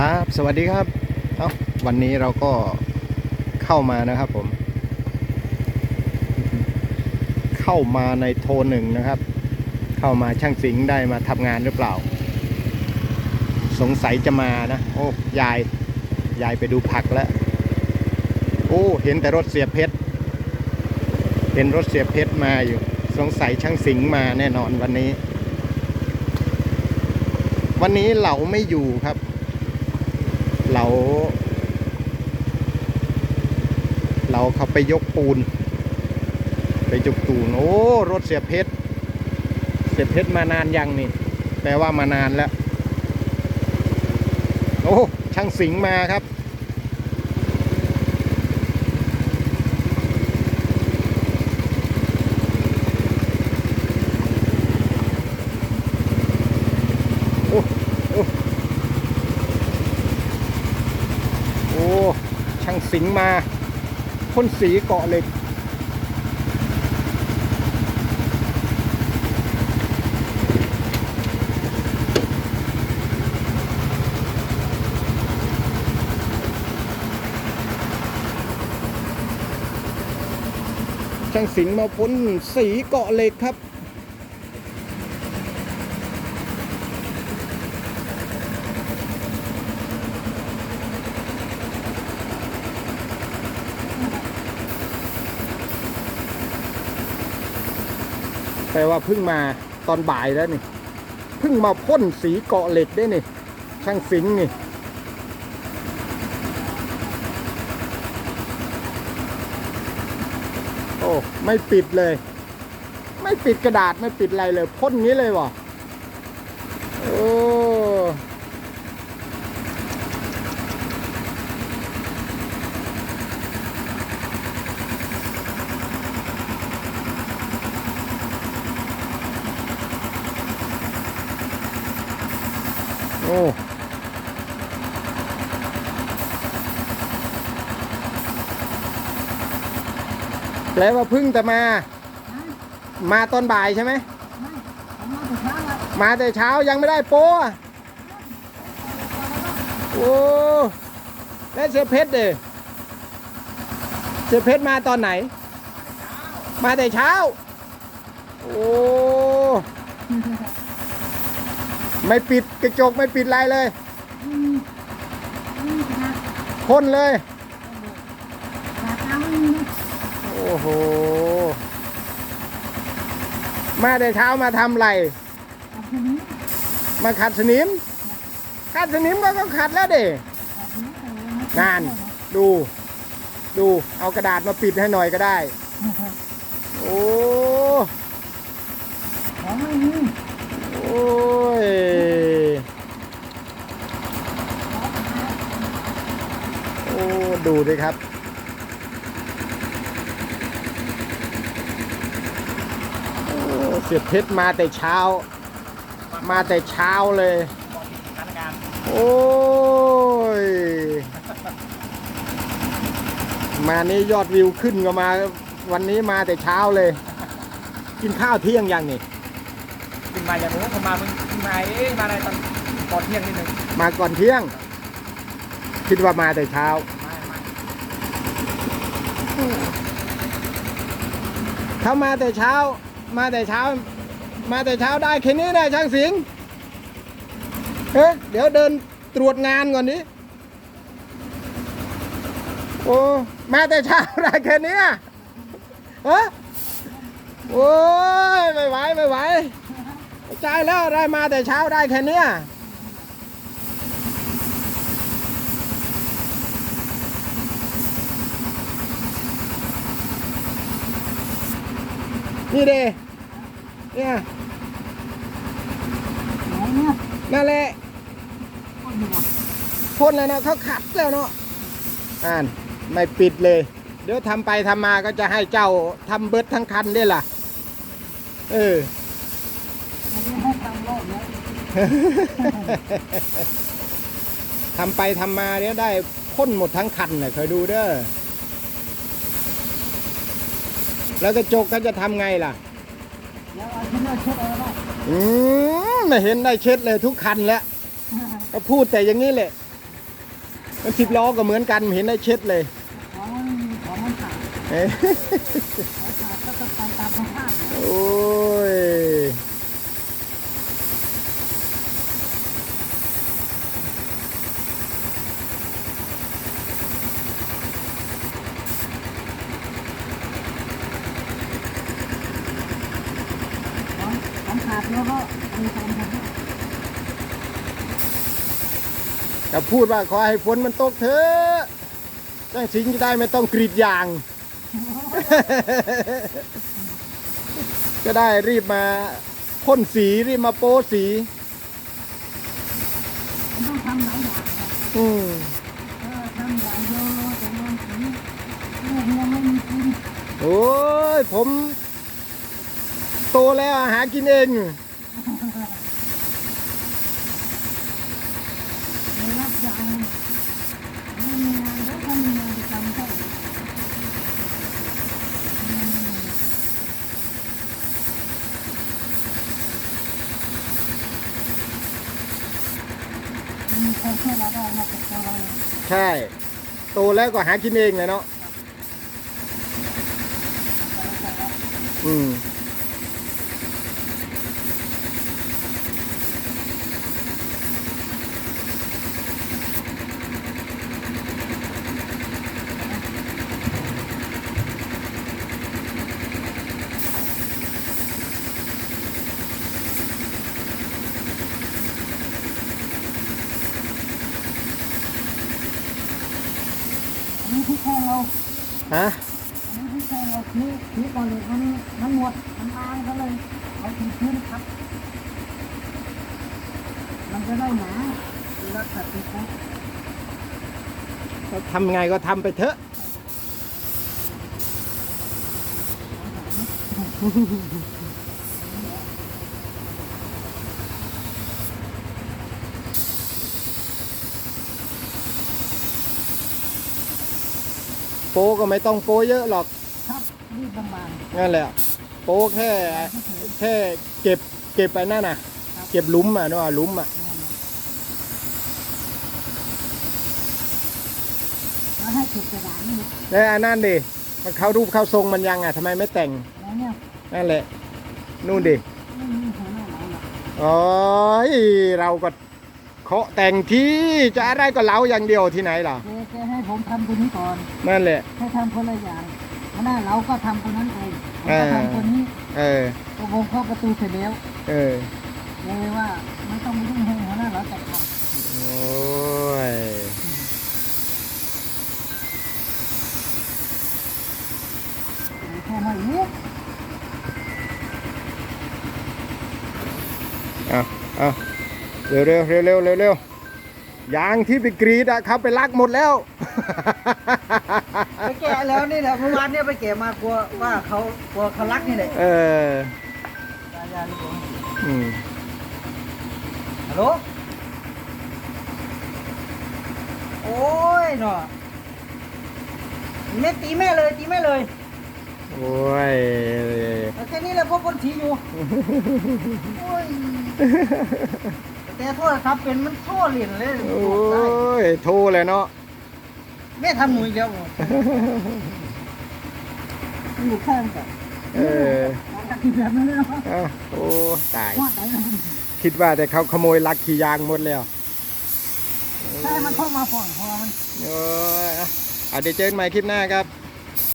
ครับสวัสดีครับเอ้าวันนี้เราก็เข้ามานะครับผม เข้ามาในโทรหนึ่งนะครับ เข้ามาช่างสิงห์ได้มาทำงานหรือเปล่า สงสัยจะมานะ โอ้ยาย ยายไปดูผักแล้ว โอ้เห็นแต่รถเสียเพชรเห็นรถเสียเพชรมาอยู่ สงสัยช่างสิงห์มาแน่นอนวันนี้ วันนี้เหลาไม่อยู่ครับ เราเราเขาไปยกปูน ไปจุกตูน โอ้ รถเสียเพชร เสียเพชรมานานยังนี่ แปลว่ามานานแล้ว โอ้ ช่างสิงมาครับ โอ้ โอ้ โอ้ ช่าง สิงห์มาพ่นสีเกาะเหล็ก ช่างสิงห์มาพ่นสีเกาะเหล็กครับ แปลว่าเพิ่งมาตอนบ่ายแล้วนี่เพิ่งมาพ่นสีเกาะเหล็กได้นี่ ช่างสิงนี่โอ้ไม่ปิดเลย ไม่ปิดกระดาษไม่ปิดอะไรเลยพ่นนี้เลยวะโอ้โอ้ แปลว่าเพึ่งแต่มา มาตอนบ่ายใช่ไหม มาแต่เช้ายังไม่ได้โป้อะโอ้แล้วเสือเพชรเด้เสือเพชรมาตอนไหน มาแต่เช้า โอ้ ไม่ปิดกระจกไม่ปิดอะไรเลย พ่นเลย โห มาแต่เช้ามาทำไร มาขัดสนิม ขัดสนิมก็ก็ขัดแล้วเด้งาน ดู ดู เอากระดาษมาปิดให้หน่อยก็ได้ โอ้โอ้ยโอ้ดูดิครับ โอ้ เสียเพชรมาแต่เช้า มาแต่เช้าเลยสถานการณ์โอ้ย มานี่ยอดวิวขึ้นก็มา วันนี้มาแต่เช้าเลย กินข้าวเที่ยงยังนี่ขึ้นมาอย่างนู้นผมมามึงขึ้นมาเองมาอะไรตอนก่อนเที่ยงนิดนึงมาก่อนเที่ยง คิดว่ามาแต่เช้ามามาถ้ามาแต่เช้า มาแต่เช้า มาแต่เช้าได้แค่นี้นะช่างสิงเฮ้เดี๋ยวเดินตรวจงานก่อนนี้โอ้มาแต่เช้าได้แค่นี้อะฮะโอ้ยไม่ไหวไม่ไหวใจแล้วได้มาแต่เช้าได้แค่นี้นี่เด้ นี้ยนี่เด้เนี่ยนั่นแหละพ่นแล้วเนาะเขาขัดแล้วเนาะอ่านไม่ปิดเลย เดี๋ยวทำไปทำมาก็จะให้เจ้าทำเบิดทั้งคันได้ล่ะ เออทำไปทำมาเดี๋ยวได้พ่นหมดทั้งคันเลยเคยดูเด้อแล้วกระจกก็จะทำไงล่ะ อืมไม่เห็นได้เช็ดเลยทุกคันแล้วก็พูดแต่อย่างนี้แหละมันสิบล้อก็เหมือนกันเห็นได้เช็ดเลยของมันของมันขาดเอ้ยของขาดก็ต้องไปตามสภาพโอ้ย ของ ของขาดแล้วก็มีตามสภาจะพูดว่าขอให้ฝนมันตกเถอะจังสิงจะได้ไม่ต้องกรีดยาง จะได้รีบมาพ่นสีรีบมาโป้สี มันต้องทำหลายอย่างนะอืมเออทำอย่างเดียวแต่งานสีลูกยังไม่มีกิน โอ้ยผม โตแล้วหากินเองรับอย่างไม่มีงานก็มีงานประจำเขาอืมมีใครช่วยเราได้นอกจากตัวเราใช่ โตแล้วก็หากินเองเลยเนาะ อืม อันนี้ที่แค่เราฮะอันนี้ที่แค่เราคือคือก่อนเลยมันมันหมดมันบางก็เลยเอาทีพื้นครับ มันจะได้หนาเวลาขัดติดนะทำไงก็ทำไปเถอะ โป้ก็ไม่ต้องโป้เยอะหรอกครับรีบบางนั่นแหละ โป้แค่ๆเฉยแค่เก็บเก็บไปนั่นน่ะ เก็บหลุมอะเนาะหลุมอะๆแล้วให้เก็บกระดาษนี่ดูแล้วอันนั้นดิมันเข้ารูปเข้าทรงมันยังอะทำไมไม่แต่งแล้วเนี่ยนั่นแหละนู่นดิไม่มีหัวหน้าเราหรอกโอ้ยเราก็ เคาะแต่งที่จะอะไรก็เล้าอย่างเดียวที่ไหนล่ะแกแกให้ผมทำตัวนี้ก่อนนั่นแหละให้ทำคนละอย่างหัวหน้าเราก็ทำคนนั้นเองผมเอก็อทำคนนี้เออพอผมเข้าประตูเสร็จแล้ว เออเลยว่าไม่ต้องมายุ่งให้หัวหน้าเราแต่ท โอ้ยำแค่มาอีก เอาเอา เร็วเร็วเร็วเร็วเร็วเร็วยางที่ไปกรีดอะเขาไปลักหมดแล้ว ไปแกะแล้วนี่แหละเมื่อวานเนี่ยไปแกะมากลัวว่าเขากลัวเขารักนี่แหละเออยายาลูกผมอืมฮัลโหลโอ้ยเนาะแม่ตีแม่เลยตีแม่เลยโอ้ยเอาแค่นี้แหละพวกคนทีอยู่โอ้ย แต่โทษครับเป็นมันโทษเหรียญเลยโอ้ยโทรเลยเนาะแม่ทำหนูอีกแล้วอยู่ข้างกันเออแบบนั้นเลยเนาะเอ้าโอ้ตายว่าไหนนะคิดว่าแต่เขาขโมยลักขี่ยางหมดแล้วใช่มันเข้ามาผ่อนพอมันโอ้ยอะอะเดี๋ยวเจอกันใหม่คลิปหน้าครับ